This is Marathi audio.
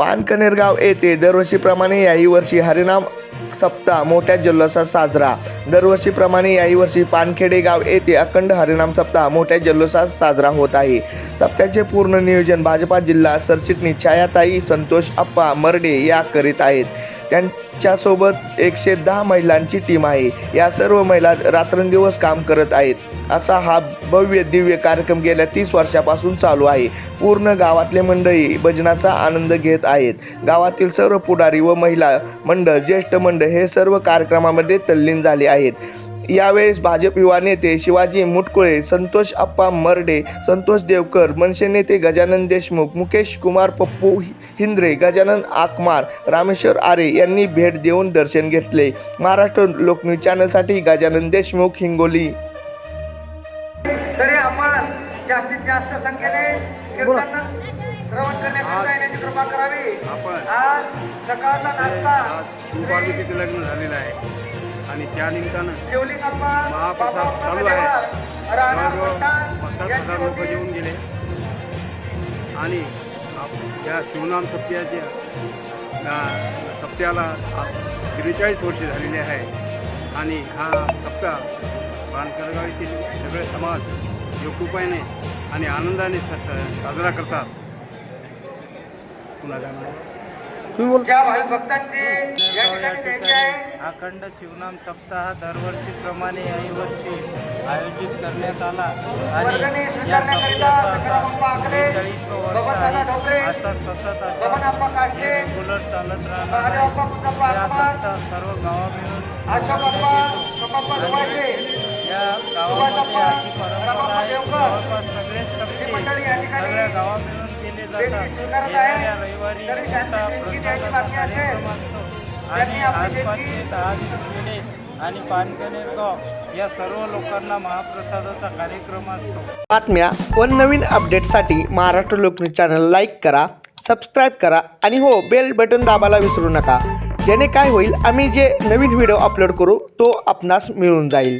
पानकनेरगाव येथे दरवर्षीप्रमाणे याही वर्षी हरिनाम सप्ताह मोठ्या जल्लोषात साजरा. दरवर्षीप्रमाणे याही वर्षी पानखेडे गाव येथे अखंड हरिनाम सप्ताह मोठ्या जल्लोषात साजरा होत आहे. सप्ताहाचे पूर्ण नियोजन भाजपा जिल्हा सरचिटणीस छायाताई संतोष अप्पा मर्डे या करीत आहेत. त्यांच्यासोबत एकशे दहा महिलांची टीम आहे. या सर्व महिला रात्रंदिवस काम करत आहेत. असा हा भव्य दिव्य कार्यक्रम गेल्या तीस वर्षापासून चालू आहे. पूर्ण गावातले मंडळी भजनाचा आनंद घेत आहेत. गावातील सर्व पुढारी व महिला मंडळ ज्येष्ठ मंडळ हे सर्व कार्यक्रमामध्ये तल्लीन झाले आहेत. यावेळेस भाजप युवा नेते शिवाजी मुटकुळे संतोष अप्पा मर्डे संतोष देवकर मनसे नेते गजानन देशमुख मुकेश कुमार पप्पू हिंद्रे गजानन आकमार रामेश्वर आरे यांनी भेट देऊन दर्शन घेतले. महाराष्ट्र लोकन्यूज चॅनलसाठी गजानन देशमुख हिंगोली. तरी आपण जास्तीत जास्त संख्येने कीर्तन श्रवण करण्याकरिता येण्याची कृपा करावी. आपण आज सकाळचा नाश्ता. लग्न झालेलं आहे? आणि त्या निमित्तानं महाप्रसाद चालू आहे. जवळजवळ सात हजार लोक. येऊन गेले. आणि आप- या शिवनाम सप्त्याच्या सप्त्याला त्रेचाळीस वर्षे झालेली आहे. आणि हा सप्ताह पानकरगाव येथील सगळे समाज योगुपायाने आणि आनंदाने साजरा करतात. पुन्हा जाणार. ज्या भाविक भक्तांची या ठिकाणी द्यायची आहे. अखंड शिवनाम सप्ताह दरवर्षीप्रमाणे याही वर्षी आयोजित करण्यात आला. वर्गणी आणि या स्वीकारण्याकरिता आता वर्ष बबनदादा असा सतत असा बबनप्पा काष्टे, हे रेग्युलर चालत राहणार महादेवप्पा या आगमन, सर्व गावा मिळून या गावामध्ये अशी परंपरा आहे. जवळपास सगळे मंडळी या सप्ते ठिकाणी सगळ्या गावा मिळून येणाऱ्या रविवारी मोठा कार्यक्रम असतो आणि आसपासचे खेडे आणि या सर्व लोकांना महाप्रसादाचा कार्यक्रम असतो बातम्या व नवीन अपडेटसाठी महाराष्ट्र लोकन्यूज चॅनल लाईक करा सबस्क्राईब करा आणि हो बेल बटन दाबायला विसरू नका. जेणे काय होईल आम्ही जे नवीन व्हिडिओ अपलोड करू तो आपणास मिळून जाईल.